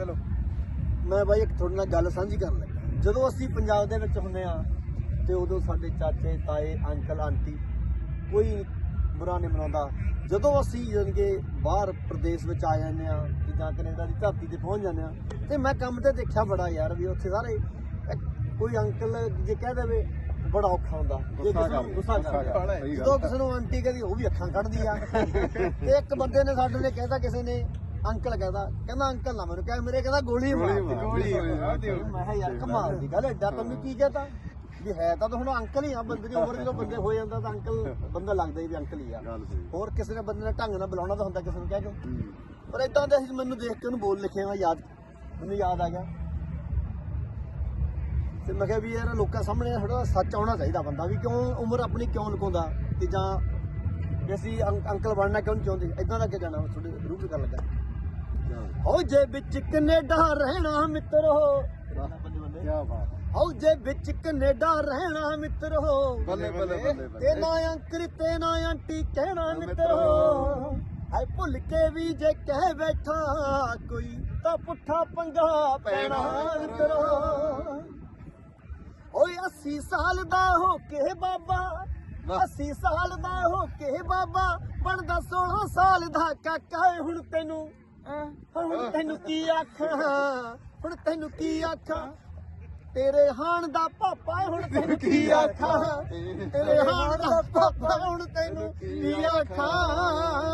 ਚਲੋ। ਮੈਂ ਬਾਈ ਇੱਕ ਤੁਹਾਡੇ ਨਾਲ ਗੱਲ ਸਾਂਝੀ ਕਰਨ ਲੱਗਾ। ਜਦੋਂ ਅਸੀਂ ਪੰਜਾਬ ਦੇ ਵਿੱਚ ਹੁੰਦੇ ਆ ਤੇ ਉਦੋਂ ਸਾਡੇ ਚਾਚੇ ਤਾਏ ਅੰਕਲ ਆਂਟੀ ਕੋਈ ਬੁਰਾ ਨਹੀਂ ਮਨਾਉਂਦਾ। ਜਦੋਂ ਅਸੀਂ ਕਿ ਬਾਹਰ ਪ੍ਰਦੇਸ਼ ਵਿੱਚ ਆ ਜਾਂਦੇ ਆ ਕਿ ਜਾਂ ਕੈਨੇਡਾ ਦੀ ਧਰਤੀ ਤੇ ਪਹੁੰਚ ਜਾਂਦੇ ਆ ਤੇ ਮੈਂ ਕੰਮ ਤੇ ਦੇਖਿਆ ਬੜਾ ਯਾਰ ਵੀ ਉੱਥੇ ਸਾਰੇ ਕੋਈ ਅੰਕਲ ਜੇ ਕਹਿ ਦੇਵੇ ਬੜਾ ਔਖਾ ਹੁੰਦਾ। ਜੇ ਗੁੱਸਾ ਕਿਸੇ ਨੂੰ ਕਰ- ਗੁੱਸਾ ਗੁੱਸਾ ਕਰਦਾ। ਜਦੋਂ। ਕਿਸੇ ਨੂੰ ਆਂਟੀ ਕਹਿੰਦੀ ਉਹ ਵੀ ਅੱਖਾਂ ਕੱਢਦੀ ਆ। ਤੇ ਇੱਕ ਬੰਦੇ ਨੇ ਸਾਡੇ ਨੇ ਕਹਿਤਾ ਕਿਸੇ ਨੇ ਅੰਕਲ ਕਹਿੰਦਾ ਕਹਿੰਦਾ ਅੰਕਲ ਨਾ ਮੈਨੂੰ ਕਹਿ ਮੇਰੇ ਕਹਿੰਦਾ ਗੋਲੀ ਮਾਰ ਗੋਲੀ ਮਾਰ, ਗੋਲੀ ਮਾਰ। ਮੈਂ ਕਿਹਾ ਯਾਰ ਕਮਾਲ ਦੀ ਗੱਲ ਐਡਾ ਤੈਨੂੰ ਕੀ ਕਹਤਾ? ਵੀ ਹੈ ਤਾਂ ਹੁਣ ਅੰਕਲ ਹੀ ਆ ਬੰਦੇ ਦੀ ਉਮਰ ਜਦੋਂ ਬੰਦੇ ਹੋ ਜਾਂਦਾ ਤਾਂ ਅੰਕਲ ਬੰਦਾ ਲੱਗਦਾ ਹੀ ਵੀ ਅੰਕਲ ਹੀ ਆ। ਗੱਲ ਸਹੀ। ਹੋਰ ਕਿਸੇ ਨੇ ਬੰਦੇ ਨੇ ਢੰਗ ਨਾਲ ਬੁਲਾਉਣਾ ਤਾਂ ਹੁੰਦਾ ਕਿਸੇ ਨੂੰ ਕਹਿ ਕੇ ਹੂੰ। ਪਰ ਇਦਾਂ ਦੇ ਅਸੀਂ ਮੈਨੂੰ ਦੇਖ ਕੇ ਉਹਨੂੰ ਬੋਲ ਲਿਖਿਆ ਮੈਂ ਯਾਦ ਮੈਨੂੰ ਯਾਦ ਆ ਗਿਆ। ਤੇ ਮੈਂ ਕਿਹਾ ਵੀ ਯਾਰ ਲੋਕਾਂ ਸਾਹਮਣੇ ਥੋੜਾ ਸੱਚ ਆਉਣਾ ਚਾਹੀਦਾ ਬੰਦਾ ਵੀ ਕਿਉਂ ਉਮਰ ਆਪਣੀ ਕਿਉਂ ਲੁਕਾਉਂਦਾ ਤੇ ਜਾਂ ਵੀ ਅਸੀਂ ਅੰਕ- ਅੰਕਲ ਬਣਨਾ ਕਿਉਂ ਨਹੀਂ ਚਾਹੁੰਦੇ? ਇਦਾਂ ਦਾ ਅੱਗੇ ਜਾਣਾ ਤੁਹਾਡੇ ਰੂਪ ਕਰਨ ਲੱਗਾ ਹੋ ਜੇ ਵਿੱਚ ਕੈਨੇਡਾ ਰਹਿਣਾ ਮਿੱਤਰੋ ਕੀ ਬਾਤ ਹੋ। ਜੇ ਵਿੱਚ ਕੈਨੇਡਾ ਰਹਿਣਾ ਮਿੱਤਰੋ ਬੱਲੇ ਬੱਲੇ ਬੱਲੇ ਤੇ ਨਾ ਅੰਕਲ ਤੇ ਨਾ ਆਂਟੀ ਕਹਿਣਾ ਮਿੱਤਰੋ ਹਾਏ ਭੁੱਲ ਕੇ ਵੀ ਜੇ ਕਹਿ ਬੈਠਾ ਕੋਈ ਤਾਂ ਪੁੱਠਾ ਪੰਗਾ ਪੈਣਾ ਮਿੱਤਰੋ ਓਏ 80 ਸਾਲ ਦਾ ਹੋ ਕੇ ਬਾਬਾ 80 ਸਾਲ ਦਾ ਹੋ ਕੇ ਬਾਬਾ ਬਣਦਾ 16 ਸਾਲ ਦਾ ਕਾਕਾ ਹੁਣ ਤੈਨੂੰ। ਹੁਣ ਤੈਨੂੰ ਕੀ ਆਖਾਂ? ਹੁਣ ਤੈਨੂੰ ਕੀ ਆਖਾਂ? ਤੇਰੇ ਹਾਣ ਦਾ ਪਾਪਾ ਹੁਣ ਤੈਨੂੰ ਕੀ ਆਖਾਂ? ਤੇਰੇ ਹਾਣ ਦਾ ਪਾਪਾ ਹੁਣ ਤੈਨੂੰ ਕੀ ਆਖਾਂ?